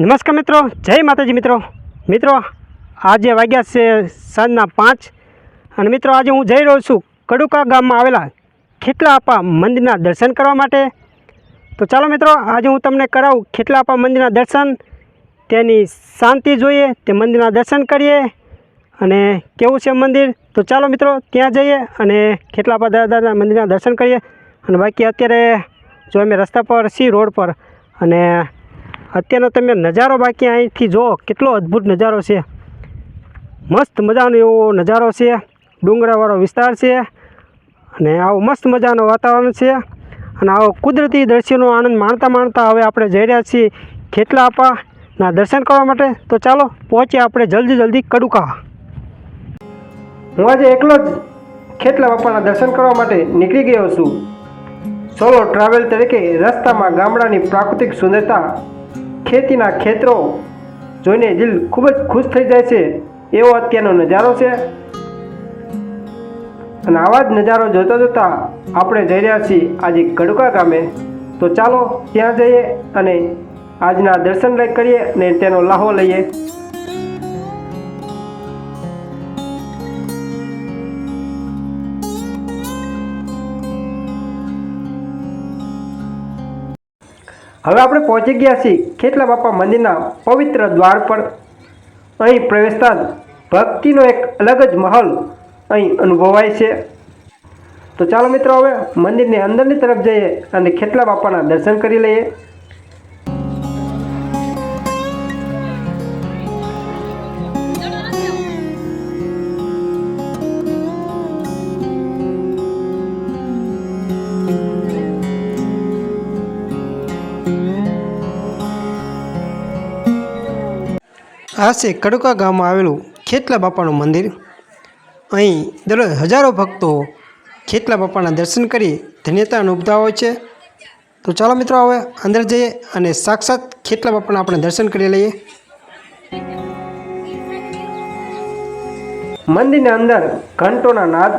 નમસ્કાર મિત્રો, જય માતાજી મિત્રો. મિત્રો, આજે વાગ્યા છે સાંજના પાંચ અને મિત્રો, આજે હું જઈ રહ્યો છું કડુકા ગામમાં આવેલા ખેટલા આપા મંદિરના દર્શન કરવા માટે. તો ચાલો મિત્રો, આજે હું તમને કરાવું ખેટલા આપા મંદિરના દર્શન. તેની શાંતિ જોઈએ, તે મંદિરના દર્શન કરીએ. અને કેવું છે મંદિર? તો ચાલો મિત્રો, ત્યાં જઈએ અને ખેટલા આપા દાદાના મંદિરના દર્શન કરીએ. અને બાકી અત્યારે જો અમે રસ્તા પર સી રોડ પર, અને અત્યારનો તમે નજારો બાકી અહીંથી જુઓ કેટલો અદ્ભુત નજારો છે. મસ્ત મજાનો એવો નજારો છે. ડુંગરાવાળો વિસ્તાર છે. અને આવું મસ્ત મજાનું વાતાવરણ છે. અને આવો કુદરતી દ્રશ્યનો આનંદ માણતા માણતા હવે આપણે જઈ રહ્યા છીએ ખેટલા આપાના દર્શન કરવા માટે. તો ચાલો, પહોંચીએ આપણે જલ્દી જલ્દી કડુકા. હું આજે એકલો જ ખેટલા બાપાના દર્શન કરવા માટે નીકળી ગયો છું. સોલો ટ્રાવેલ તરીકે રસ્તામાં ગામડાની પ્રાકૃતિક સુંદરતા ખેતીના ખેતરો જોઈને દિલ ખૂબ જ ખુશ થઈ જાય છે, એવો અત્યારનો નજારો છે. અને આવા જ નજારો જોતા જોતા આપણે જઈ રહ્યા છીએ આજે કડુકા ગામે. તો ચાલો ત્યાં જઈએ અને આજના દર્શન લઈ કરીએ અને તેનો લાહો લઈએ. હવે આપણે પહોંચી ગયા છીએ ખેટલા બાપા મંદિરના પવિત્ર દ્વાર પર. અહીં પ્રવેશતા ભક્તિનો એક અલગ જ માહોલ અહીં અનુભવાય છે. તો ચાલો મિત્રો, હવે મંદિરની અંદરની તરફ જઈએ અને ખેટલા બાપાના દર્શન કરી લઈએ. આ કડુકા ગામમાં આવેલું ખેતલા બાપાનું મંદિર. અહીં દરરોજ હજારો ભક્તો ખેતલા બાપાના દર્શન કરી ધન્યતા અનુભવતા હોય છે. તો ચાલો મિત્રો, હવે અંદર જઈએ અને સાક્ષાત ખેતલા બાપાના આપણે દર્શન કરી લઈએ. મંદિરની અંદર ઘંટોના નાદ,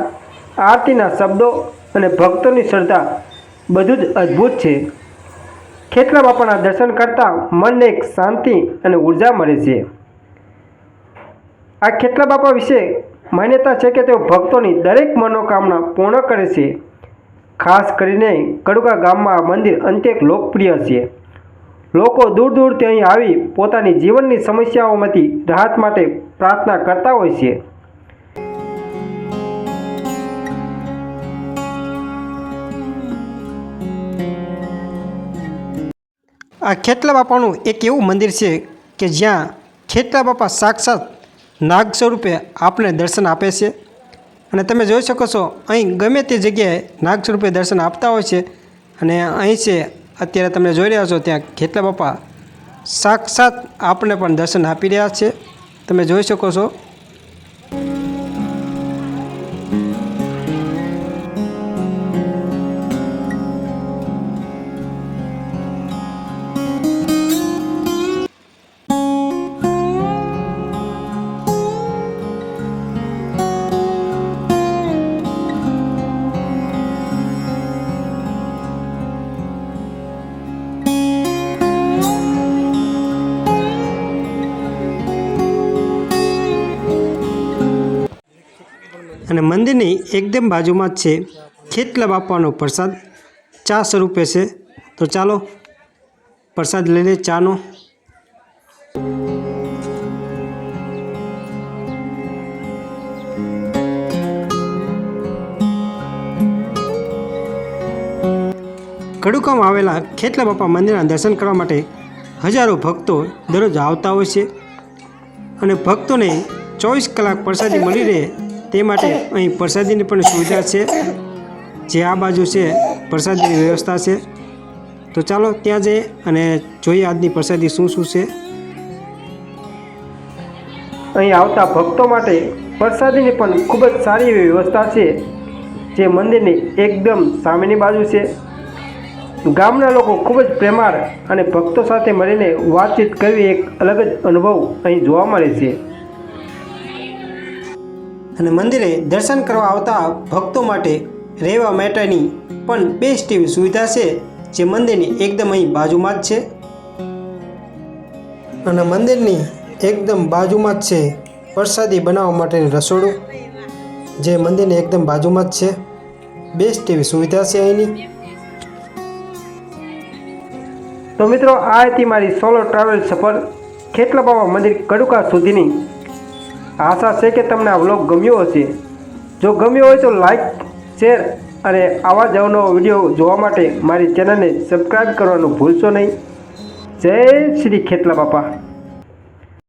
આરતીના શબ્દો અને ભક્તોની શ્રદ્ધા બધું જ અદ્ભુત છે. ખેતલા બાપાના દર્શન કરતાં મનને એક શાંતિ અને ઊર્જા મળે છે. આ ખેતલા બાપા વિશે માન્યતા છે કે તેઓ ભક્તોની દરેક મનોકામના પૂર્ણ કરે છે. ખાસ કરીને કડુકા ગામમાં આ મંદિર અત્યંત લોકપ્રિય છે. લોકો દૂર દૂરથી અહીં આવી પોતાની જીવનની સમસ્યાઓમાંથી રાહત માટે પ્રાર્થના કરતા હોય છે. આ ખેતલા બાપાનું એક એવું મંદિર છે કે જ્યાં ખેતલા બાપા સાક્ષાત નાગ સ્વરૂપે આપને દર્શન આપે છે. અને તમે જોઈ શકો છો, અહીં ગમે તે જગ્યાએ નાગ સ્વરૂપે દર્શન આપતા હોય છે. અને અહીં છે, અત્યારે તમે જોઈ રહ્યા છો, ત્યાં ખેતલા બાપા સાક્ષાત આપને પણ દર્શન આપી રહ્યા છે. તમે જોઈ શકો છો અને મંદિરની એકદમ બાજુમાં જ છે. ખેતલા બાપાનો પ્રસાદ ચા સ્વરૂપે છે. તો ચાલો પ્રસાદ લઈને ચાનો. કડુકામાં આવેલા ખેતલા બાપા મંદિરના દર્શન કરવા માટે હજારો ભક્તો દરરોજ આવતા હોય છે. અને ભક્તોને ચોવીસ કલાક પ્રસાદી મળી રહે તે માટે અહીં પ્રસાદીની પણ સુવિધા છે. જે આ બાજુ છે, પ્રસાદીની વ્યવસ્થા છે. તો ચાલો ત્યાં જઈએ અને જોઈએ આજની પ્રસાદી શું શું છે. અહીં આવતા ભક્તો માટે પ્રસાદીની પણ ખૂબ જ સારી એવી વ્યવસ્થા છે. જે મંદિરની એકદમ સામેની બાજુ છે. ગામના લોકો ખૂબ જ પ્રેમાળ અને ભક્તો સાથે મળીને વાતચીત કરવી એક અલગ જ અનુભવ અહીં જોવા મળે છે. અને મંદિરે દર્શન કરવા આવતા ભક્તો માટે રહેવા માટેની પણ બેસ્ટ એવી સુવિધા છે, જે મંદિરની એકદમ અહીં બાજુમાં જ છે. અને મંદિરની એકદમ બાજુમાં જ છે પ્રસાદી બનાવવા માટેનું રસોડું, જે મંદિરની એકદમ બાજુમાં જ છે. બેસ્ટ એવી સુવિધા છે અહીંની. તો મિત્રો, આ હતી મારી સોલો ટ્રાવેલ સફર. ખેટલા બાબા મંદિર કડુકા સુધીની આશા છે કે તમને આ વ્લોગ ગમ્યો હશે. જો ગમ્યો હોય તો લાઈક શેર અને આવા જ અવનવો વીડિયો જોવા માટે મારી ચેનલને સબસ્ક્રાઈબ કરવાનું ભૂલશો નહીં. જય શ્રી ખેતલા બાપા.